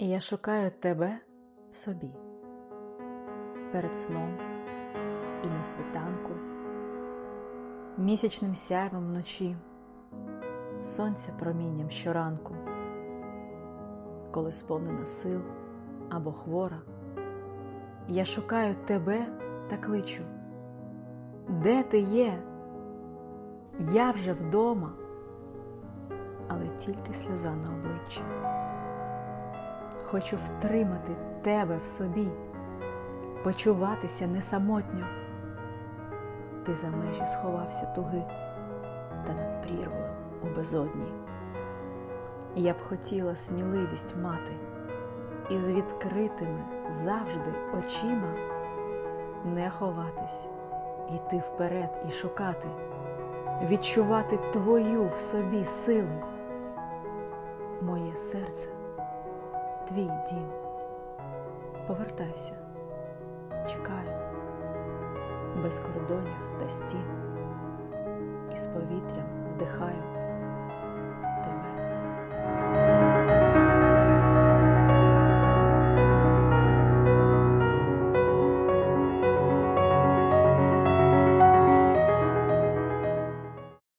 І я шукаю тебе в собі перед сном і на світанку, місячним сяйвом вночі, сонця промінням щоранку, коли сповнена сил або хвора, я шукаю тебе та кличу. Де ти є? Я вже вдома, але тільки сльоза на обличчі. Хочу втримати тебе в собі, почуватися не самотньо. Ти за межі сховався туги та над прірвою у безодні. Я б хотіла сміливість мати і з відкритими завжди очима не ховатись, йти вперед і шукати, відчувати твою в собі силу. Моє серце твій дім. Повертайся, чекаю, без кордонів та стін, і з повітрям вдихаю